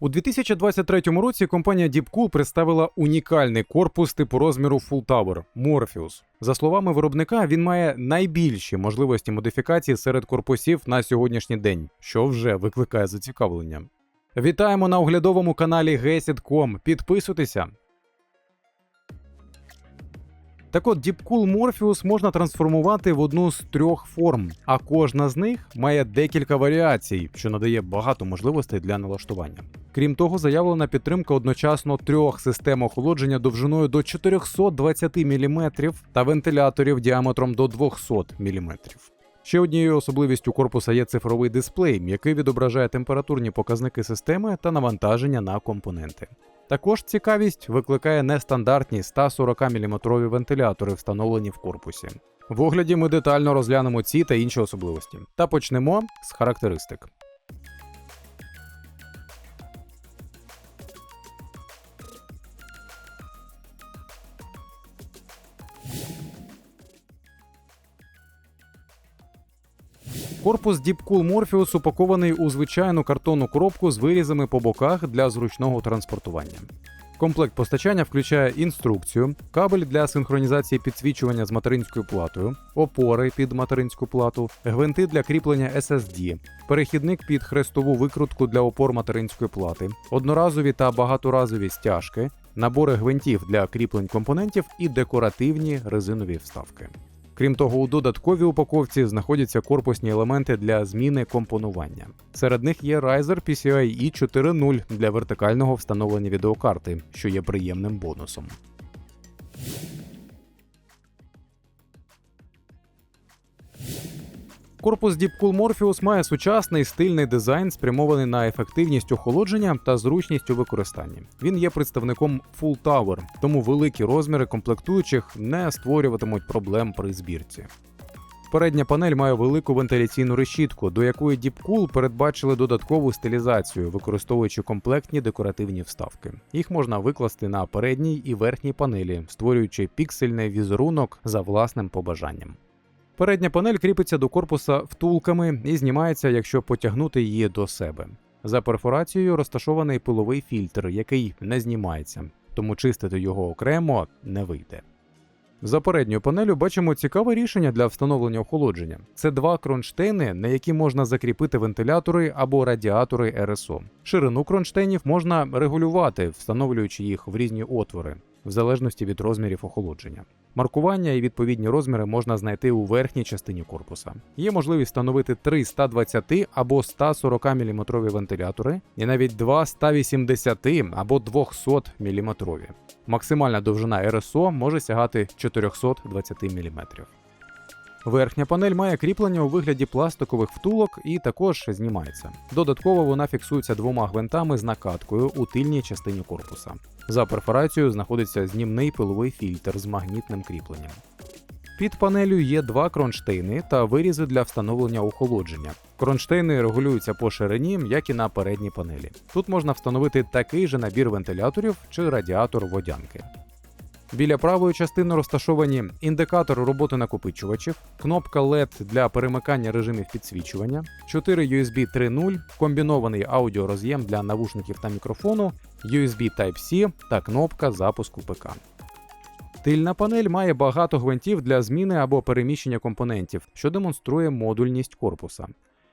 У 2023 році компанія Deepcool представила унікальний корпус типу розміру Full Tower Morpheus. За словами виробника, він має найбільші можливості модифікації серед корпусів на сьогоднішній день, що вже викликає зацікавлення. Вітаємо на оглядовому каналі Gesit.com. Підписуйтеся. Так от Deepcool Morpheus можна трансформувати в одну з трьох форм, а кожна з них має декілька варіацій, що надає багато можливостей для налаштування. Крім того, заявлена підтримка одночасно трьох систем охолодження довжиною до 420 мм та вентиляторів діаметром до 200 мм. Ще однією особливістю корпуса є цифровий дисплей, який відображає температурні показники системи та навантаження на компоненти. Також цікавість викликає нестандартні 140 мм вентилятори, встановлені в корпусі. В огляді ми детально розглянемо ці та інші особливості. Та почнемо з характеристик. Корпус Deepcool Morpheus упакований у звичайну картонну коробку з вирізами по боках для зручного транспортування. Комплект постачання включає інструкцію, кабель для синхронізації підсвічування з материнською платою, опори під материнську плату, гвинти для кріплення SSD, перехідник під хрестову викрутку для опор материнської плати, одноразові та багаторазові стяжки, набори гвинтів для кріплень компонентів і декоративні резинові вставки. Крім того, у додатковій упаковці знаходяться корпусні елементи для зміни компонування. Серед них є Riser PCIe 4.0 для вертикального встановлення відеокарти, що є приємним бонусом. Корпус Deepcool Morpheus має сучасний стильний дизайн, спрямований на ефективність охолодження та зручність у використанні. Він є представником Full Tower, тому великі розміри комплектуючих не створюватимуть проблем при збірці. Передня панель має велику вентиляційну решітку, до якої Deepcool передбачили додаткову стилізацію, використовуючи комплектні декоративні вставки. Їх можна викласти на передній і верхній панелі, створюючи піксельний візерунок за власним побажанням. Передня панель кріпиться до корпуса втулками і знімається, якщо потягнути її до себе. За перфорацією розташований пиловий фільтр, який не знімається, тому чистити його окремо не вийде. За передньою панелю бачимо цікаве рішення для встановлення охолодження. Це два кронштейни, на які можна закріпити вентилятори або радіатори РСО. Ширину кронштейнів можна регулювати, встановлюючи їх в різні отвори, в залежності від розмірів охолодження. Маркування і відповідні розміри можна знайти у верхній частині корпуса. Є можливість встановити 3 120 або 140 мм вентилятори, і навіть 2 180 або 200 мм. Максимальна довжина РСО може сягати 420 мм. Верхня панель має кріплення у вигляді пластикових втулок і також знімається. Додатково вона фіксується двома гвинтами з накаткою у тильній частині корпуса. За перфорацією знаходиться знімний пиловий фільтр з магнітним кріпленням. Під панелю є два кронштейни та вирізи для встановлення охолодження. Кронштейни регулюються по ширині, як і на передній панелі. Тут можна встановити такий же набір вентиляторів чи радіатор водянки. Біля правої частини розташовані індикатор роботи накопичувачів, кнопка LED для перемикання режимів підсвічування, 4 USB 3.0, комбінований аудіороз'єм для навушників та мікрофону, USB Type-C та кнопка запуску ПК. Тильна панель має багато гвинтів для зміни або переміщення компонентів, що демонструє модульність корпуса.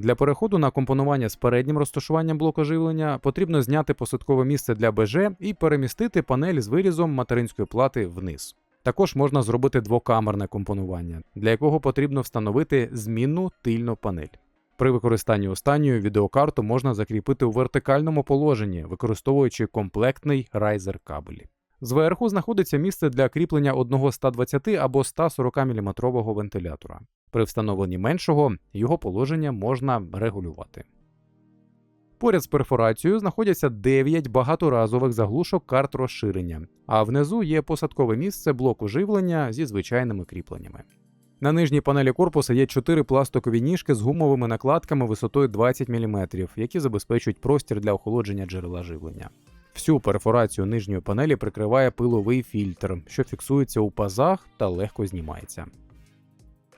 Для переходу на компонування з переднім розташуванням блоку живлення потрібно зняти посадкове місце для БЖ і перемістити панель з вирізом материнської плати вниз. Також можна зробити двокамерне компонування, для якого потрібно встановити змінну тильну панель. При використанні останньої відеокарту можна закріпити у вертикальному положенні, використовуючи комплектний райзер кабелі. Зверху знаходиться місце для кріплення одного 120 або 140 мм вентилятора. При встановленні меншого його положення можна регулювати. Поряд з перфорацією знаходяться 9 багаторазових заглушок карт розширення, а внизу є посадкове місце блоку живлення зі звичайними кріпленнями. На нижній панелі корпуса є 4 пластикові ніжки з гумовими накладками висотою 20 мм, які забезпечують простір для охолодження джерела живлення. Всю перфорацію нижньої панелі прикриває пиловий фільтр, що фіксується у пазах та легко знімається.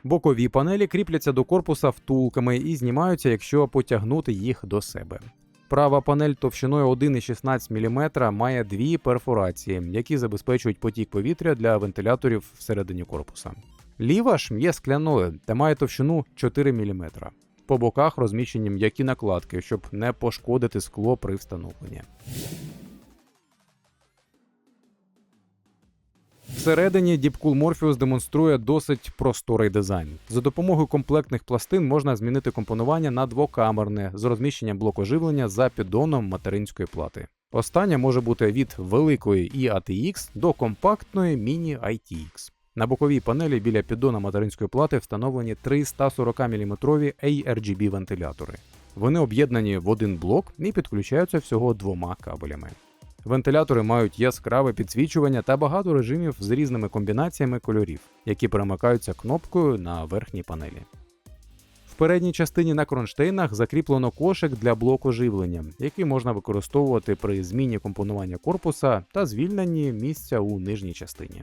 Бокові панелі кріпляться до корпуса втулками і знімаються, якщо потягнути їх до себе. Права панель товщиною 1,16 мм має дві перфорації, які забезпечують потік повітря для вентиляторів всередині корпуса. Ліва ж є скляною та має товщину 4 мм. По боках розміщені м'які накладки, щоб не пошкодити скло при встановленні. Всередині Deepcool Morpheus демонструє досить просторий дизайн. За допомогою комплектних пластин можна змінити компонування на двокамерне з розміщенням блоку живлення за піддоном материнської плати. Остання може бути від великої IATX до компактної Mini ITX. На боковій панелі біля піддона материнської плати встановлені три 140 мм ARGB вентилятори. Вони об'єднані в один блок і підключаються всього двома кабелями. Вентилятори мають яскраве підсвічування та багато режимів з різними комбінаціями кольорів, які перемикаються кнопкою на верхній панелі. В передній частині на кронштейнах закріплено кошик для блоку живлення, який можна використовувати при зміні компонування корпуса та звільненні місця у нижній частині.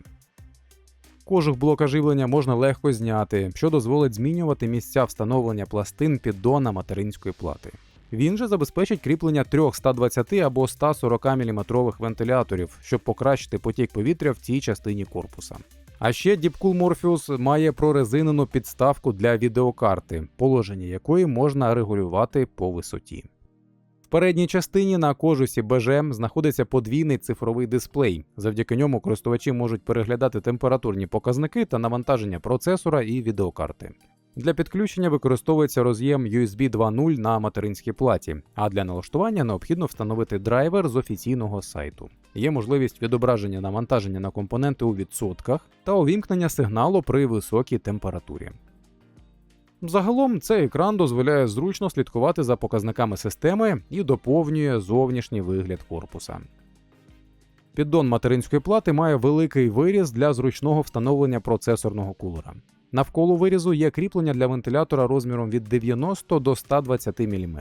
Кожух блока живлення можна легко зняти, що дозволить змінювати місця встановлення пластин піддона материнської плати. Він же забезпечить кріплення трьох 120 або 140 мм вентиляторів, щоб покращити потік повітря в цій частині корпуса. А ще Deepcool Morpheus має прорезинену підставку для відеокарти, положення якої можна регулювати по висоті. В передній частині на кожусі BGM знаходиться подвійний цифровий дисплей. Завдяки ньому користувачі можуть переглядати температурні показники та навантаження процесора і відеокарти. Для підключення використовується роз'єм USB 2.0 на материнській платі, а для налаштування необхідно встановити драйвер з офіційного сайту. Є можливість відображення навантаження на компоненти у відсотках та увімкнення сигналу при високій температурі. Загалом цей екран дозволяє зручно слідкувати за показниками системи і доповнює зовнішній вигляд корпуса. Піддон материнської плати має великий виріз для зручного встановлення процесорного кулера. Навколо вирізу є кріплення для вентилятора розміром від 90 до 120 мм.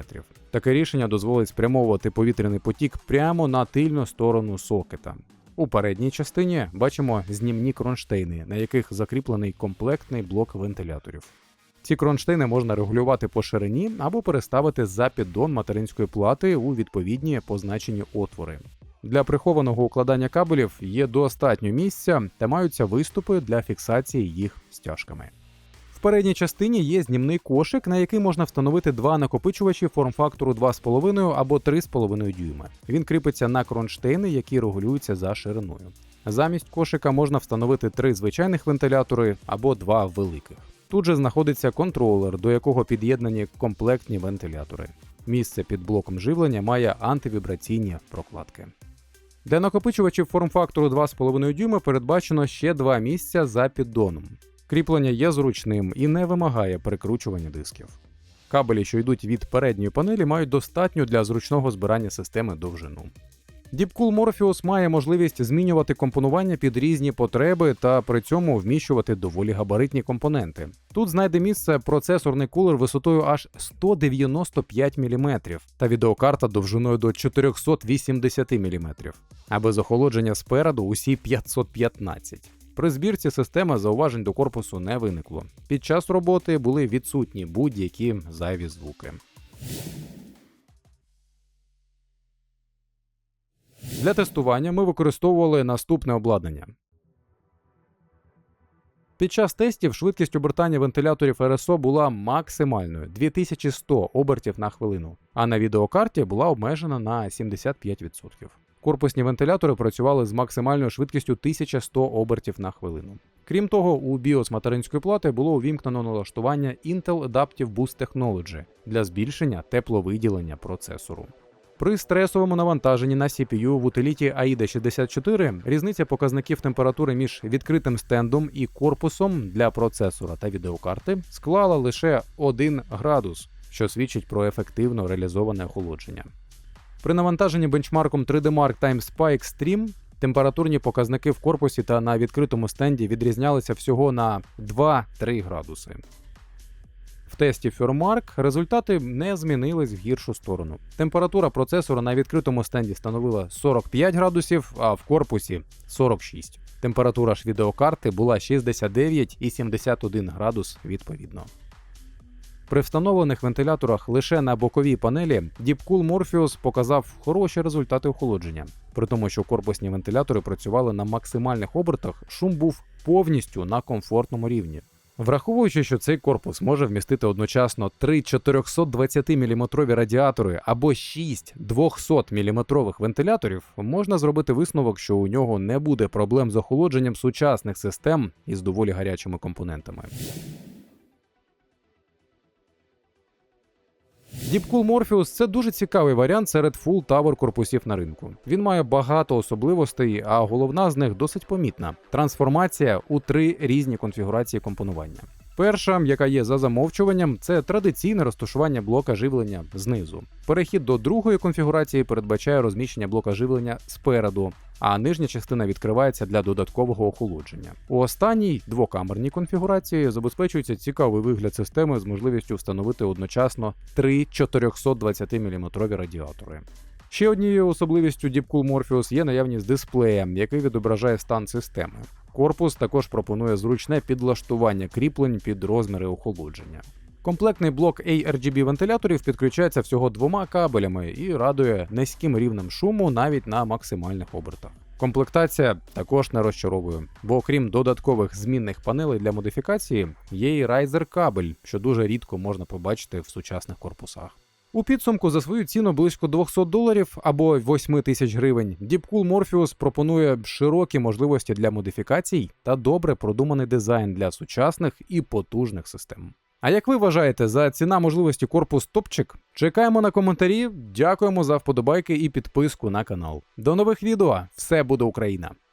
Таке рішення дозволить спрямовувати повітряний потік прямо на тильну сторону сокета. У передній частині бачимо знімні кронштейни, на яких закріплений комплектний блок вентиляторів. Ці кронштейни можна регулювати по ширині або переставити за піддон материнської плати у відповідні позначені отвори. Для прихованого укладання кабелів є достатньо місця та маються виступи для фіксації їх стяжками. В передній частині є знімний кошик, на який можна встановити два накопичувачі форм-фактору 2,5 або 3,5 дюйма. Він кріпиться на кронштейни, які регулюються за шириною. Замість кошика можна встановити три звичайних вентилятори або два великих. Тут же знаходиться контролер, до якого під'єднані комплектні вентилятори. Місце під блоком живлення має антивібраційні прокладки. Для накопичувачів форм-фактору 2,5 дюйма передбачено ще два місця за піддоном. Кріплення є зручним і не вимагає перекручування дисків. Кабелі, що йдуть від передньої панелі, мають достатньо для зручного збирання системи довжину. Deepcool Morpheus має можливість змінювати компонування під різні потреби та при цьому вміщувати доволі габаритні компоненти. Тут знайде місце процесорний кулер висотою аж 195 мм та відеокарта довжиною до 480 мм, а без охолодження спереду усі 515. При збірці системи зауважень до корпусу не виникло. Під час роботи були відсутні будь-які зайві звуки. Для тестування ми використовували наступне обладнання. Під час тестів швидкість обертання вентиляторів РСО була максимальною 2100 обертів на хвилину, а на відеокарті була обмежена на 75%. Корпусні вентилятори працювали з максимальною швидкістю 1100 обертів на хвилину. Крім того, у BIOS материнської плати було увімкнено налаштування Intel Adaptive Boost Technology для збільшення тепловиділення процесору. При стресовому навантаженні на CPU в утиліті AIDA 64 різниця показників температури між відкритим стендом і корпусом для процесора та відеокарти склала лише 1 градус, що свідчить про ефективно реалізоване охолодження. При навантаженні бенчмарком 3D Mark Time Spy Extreme температурні показники в корпусі та на відкритому стенді відрізнялися всього на 2-3 градуси. Тесті Furmark результати не змінились в гіршу сторону. Температура процесора на відкритому стенді становила 45 градусів, а в корпусі 46. Температура ж відеокарти була 69 і 71 градус відповідно. При встановлених вентиляторах лише на боковій панелі Deepcool Morpheus показав хороші результати охолодження. При тому, що корпусні вентилятори працювали на максимальних обертах, шум був повністю на комфортному рівні. Враховуючи, що цей корпус може вмістити одночасно три 420 мм радіатори або 6 200 мм вентиляторів, можна зробити висновок, що у нього не буде проблем з охолодженням сучасних систем із доволі гарячими компонентами. Deepcool Морфіус – це дуже цікавий варіант серед фул тавер корпусів на ринку. Він має багато особливостей, а головна з них досить помітна: трансформація у три різні конфігурації компонування. Перша, яка є за замовчуванням, це традиційне розташування блока живлення знизу. Перехід до другої конфігурації передбачає розміщення блока живлення спереду, а нижня частина відкривається для додаткового охолодження. У останній двокамерній конфігурації забезпечується цікавий вигляд системи з можливістю встановити одночасно три 420 мм радіатори. Ще однією особливістю Deepcool Morpheus є наявність дисплея, який відображає стан системи. Корпус також пропонує зручне підлаштування кріплень під розміри охолодження. Комплектний блок ARGB вентиляторів підключається всього двома кабелями і радує низьким рівнем шуму навіть на максимальних обертах. Комплектація також не розчаровує, бо окрім додаткових змінних панелей для модифікації, є і райзер кабель, що дуже рідко можна побачити в сучасних корпусах. У підсумку за свою ціну близько 200 доларів або 8 тисяч гривень Deepcool Morpheus пропонує широкі можливості для модифікацій та добре продуманий дизайн для сучасних і потужних систем. А як ви вважаєте, за ціна можливості корпус топчик? Чекаємо на коментарі. Дякуємо за вподобайки і підписку на канал. До нових відео. Все буде Україна!